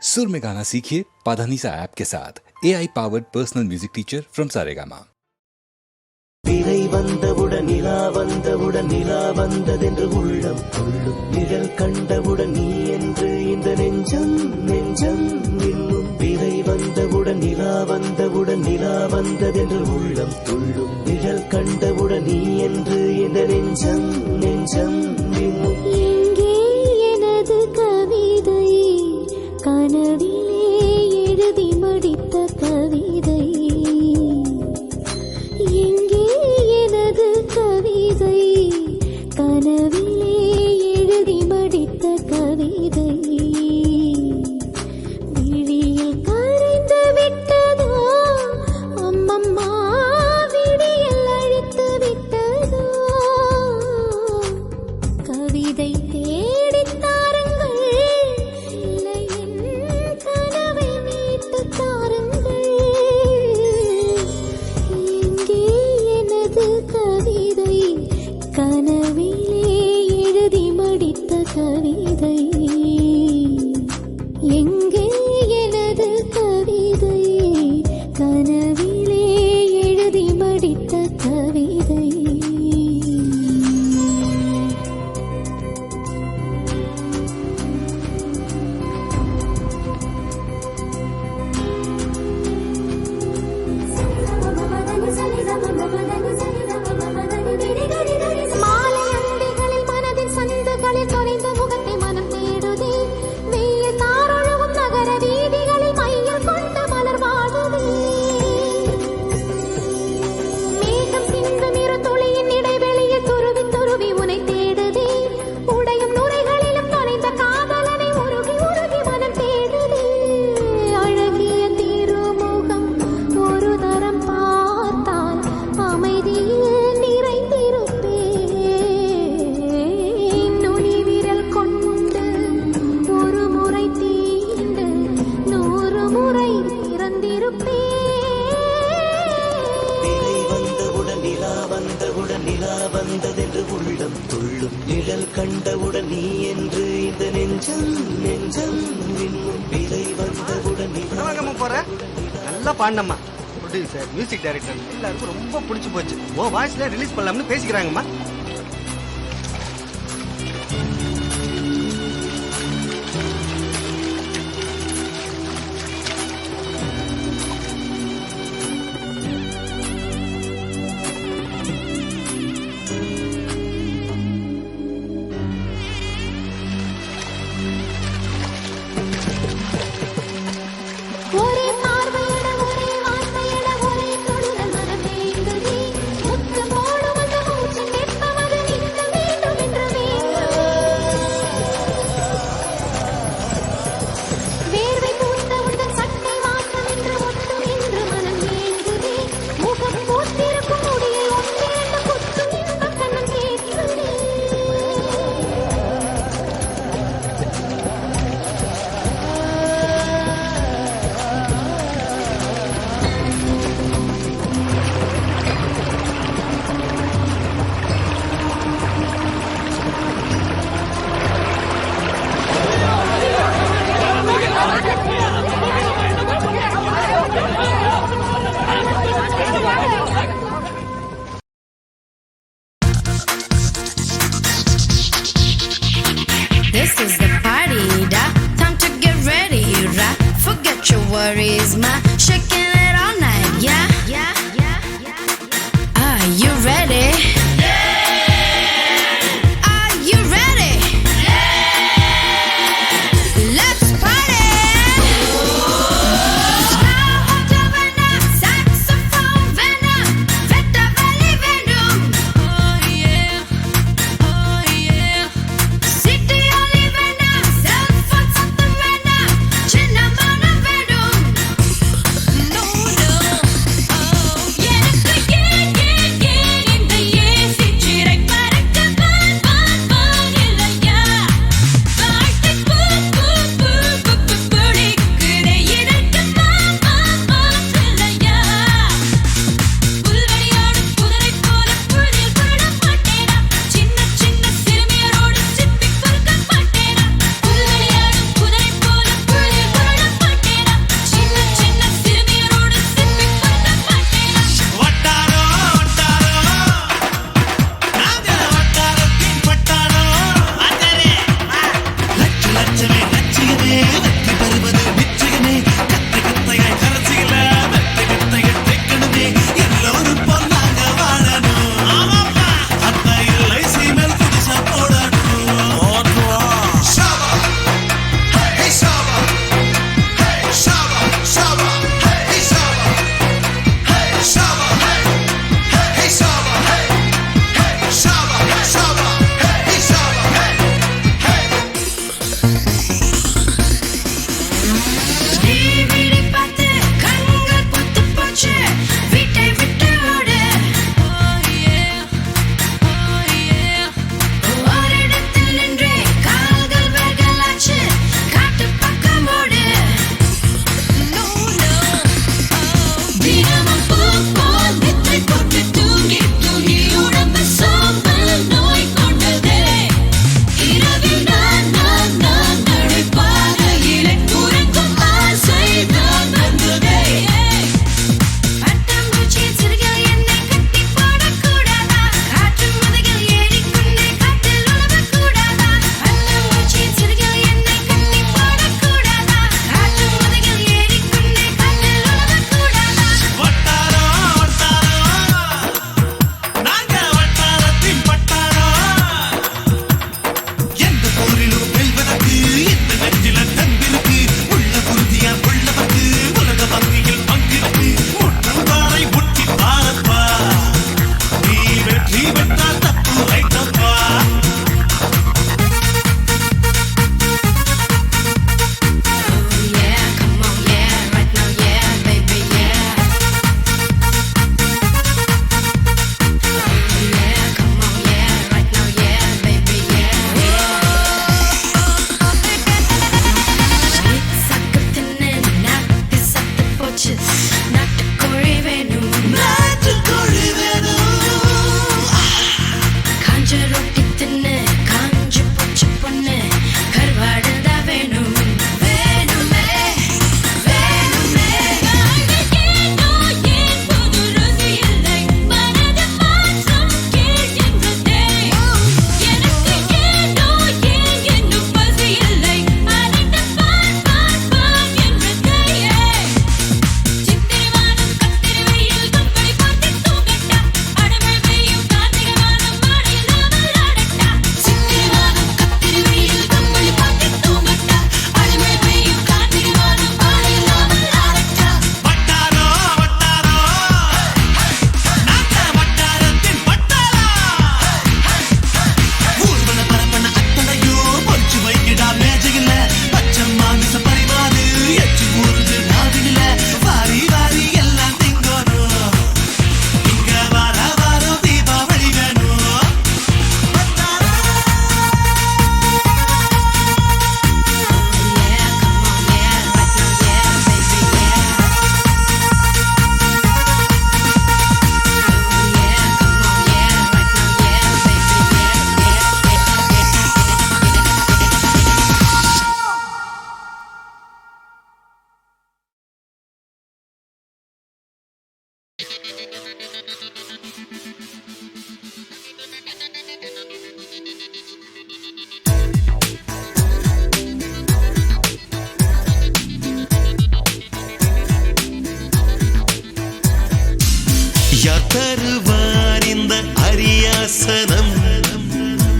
सुर में गाना सीखिए पाधानीसा ऐप के साथ A I powered personal music teacher from Saregama திரை வந்தவுடன் நிலா வந்தவுடன் நிலா வந்ததென்று உள்ளம் கொள்ளும் நிழல் கண்டவுடன் நீ என்று இந்த நெஞ்சம் நெஞ்சம் நில்லும் திரை வந்தவுடன் நிலா வந்தவுடன் நிலா வந்ததென்று உள்ளம் துள்ளும் நிழல் கண்டவுடன் நீ என்று இந்த நெஞ்சம் நெஞ்சம் nadie. ஓ வாய்ஸ்ல ரிலீஸ் பண்ணலாம்னு பேசிக்கிறாங்கம்மா.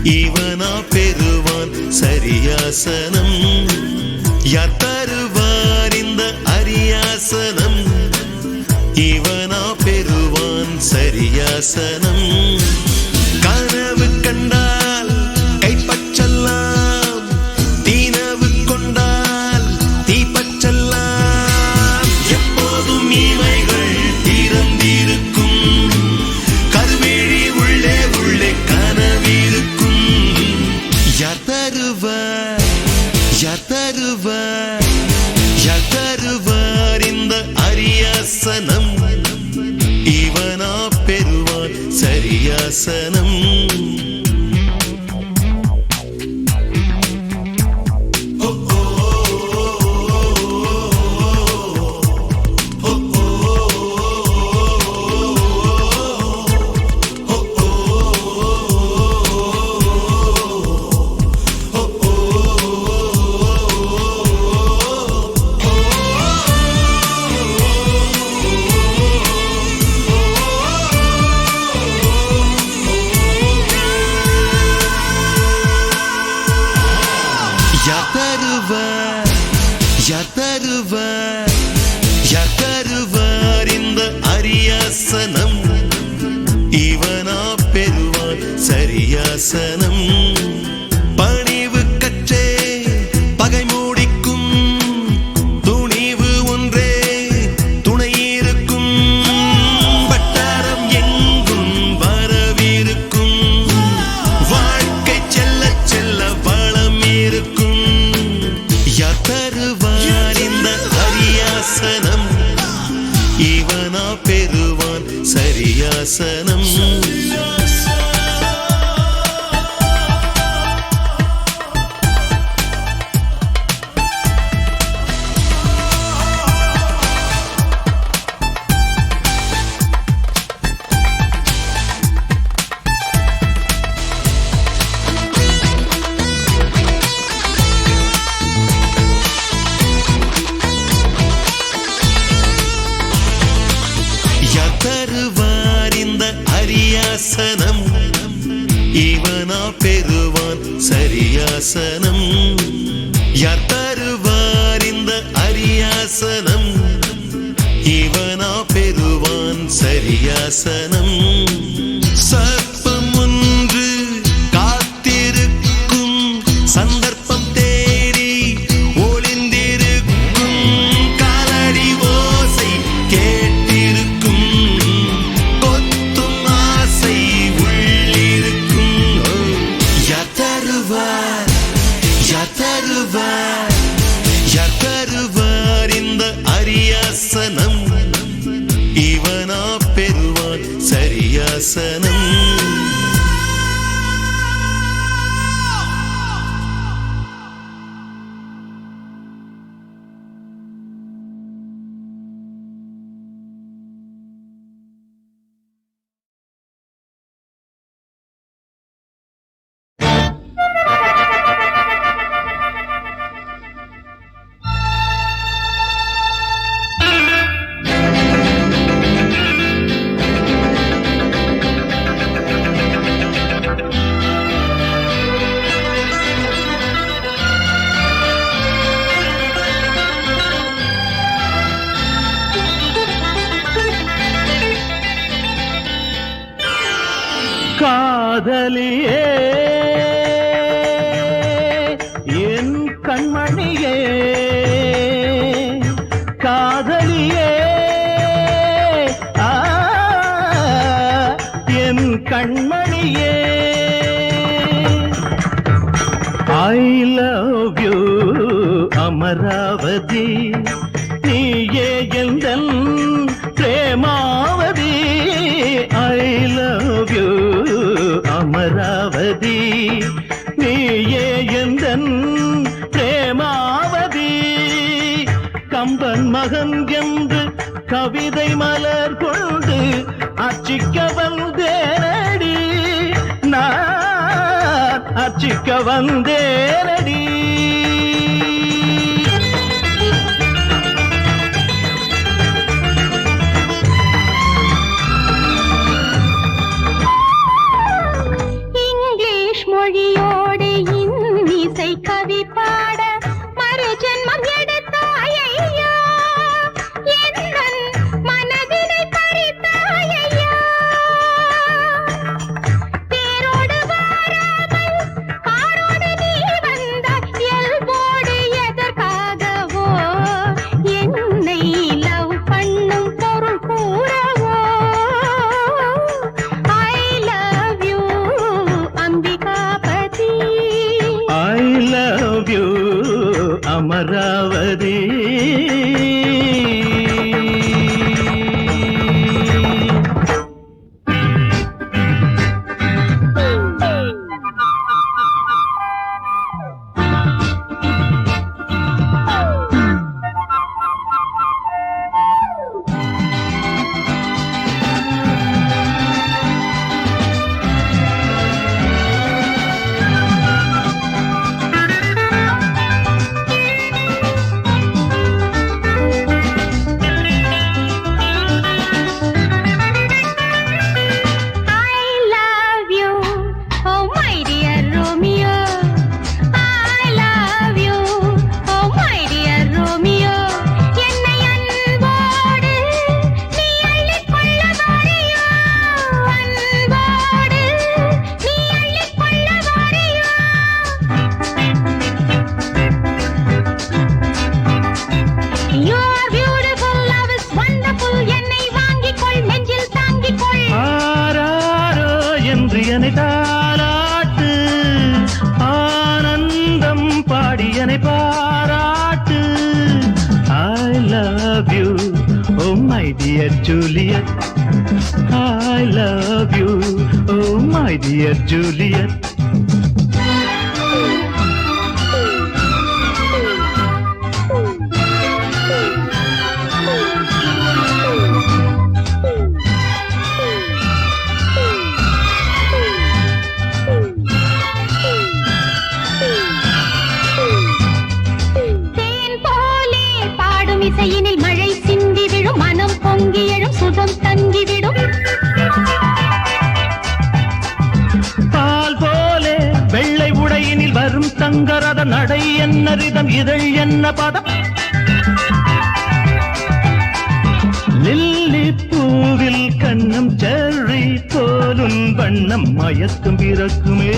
இவனா பெறுவான் சரியாசனம். யத்தருவான் இந்த அரியாசனம்? இவனா பெறுவான் சரியாசனம். கனவு கண்டார் யார் தருவான் இந்த அரியாசனம். இவனா பெறுவான் சரியாசனம். மகன் என்று கவிதை மலர் கொண்டு அச்சிக்கவன் தேரடி நான் அச்சிக்க வந்தேரடி அமராவதி Romeo Juliet. அங்கரத நடை என்ன ரிதம் இதழ் என்ன பதம் லில்லி பூவில் கண்ணம் செர்ரி போலும் வண்ணம் மயக்கும் பிறக்குமே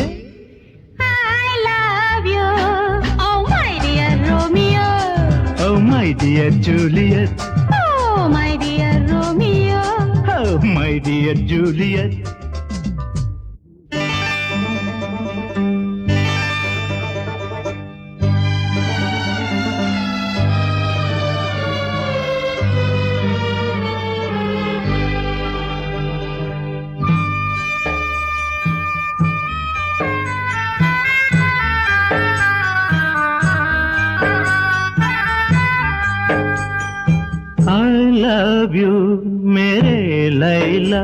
oh oh my dear Juliet. Oh, my dear Romeo. Oh, my dear Juliet. Love you மேரே லைலா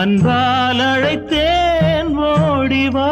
அன்பால் அழைத்தேன் ஓடிவா.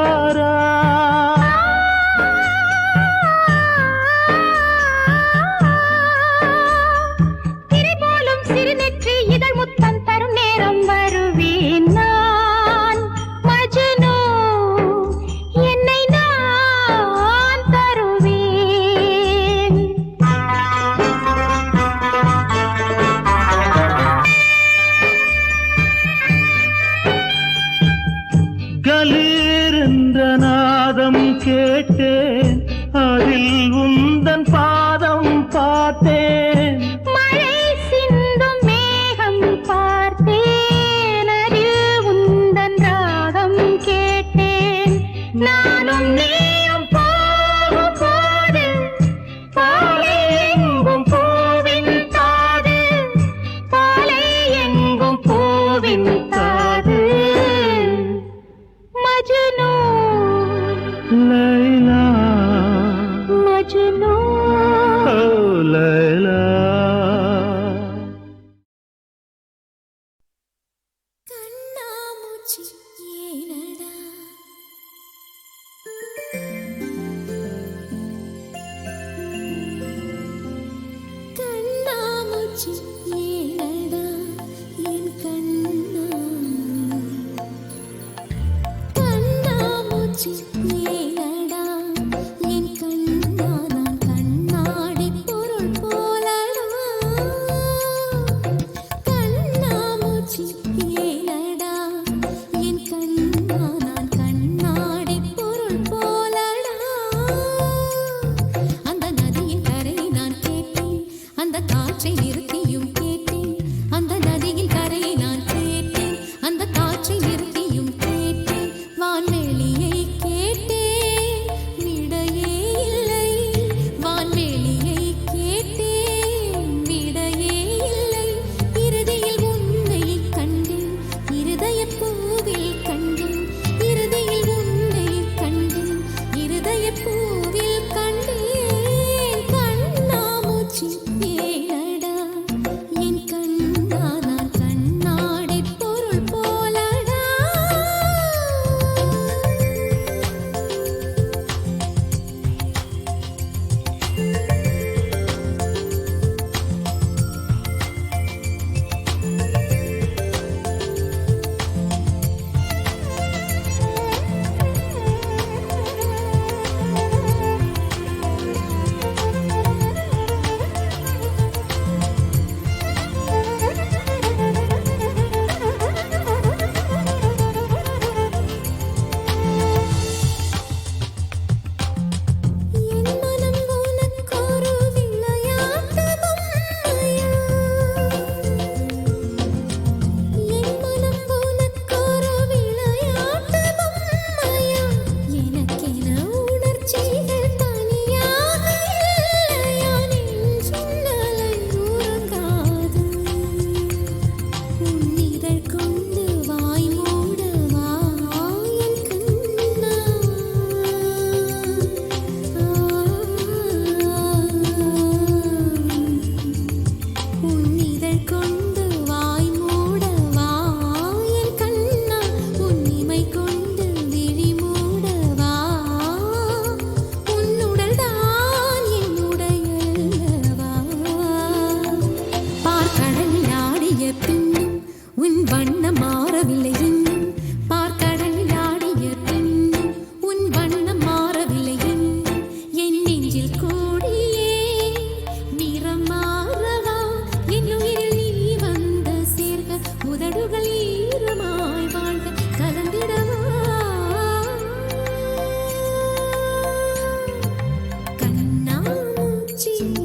cheek.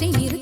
காற்றில் இரு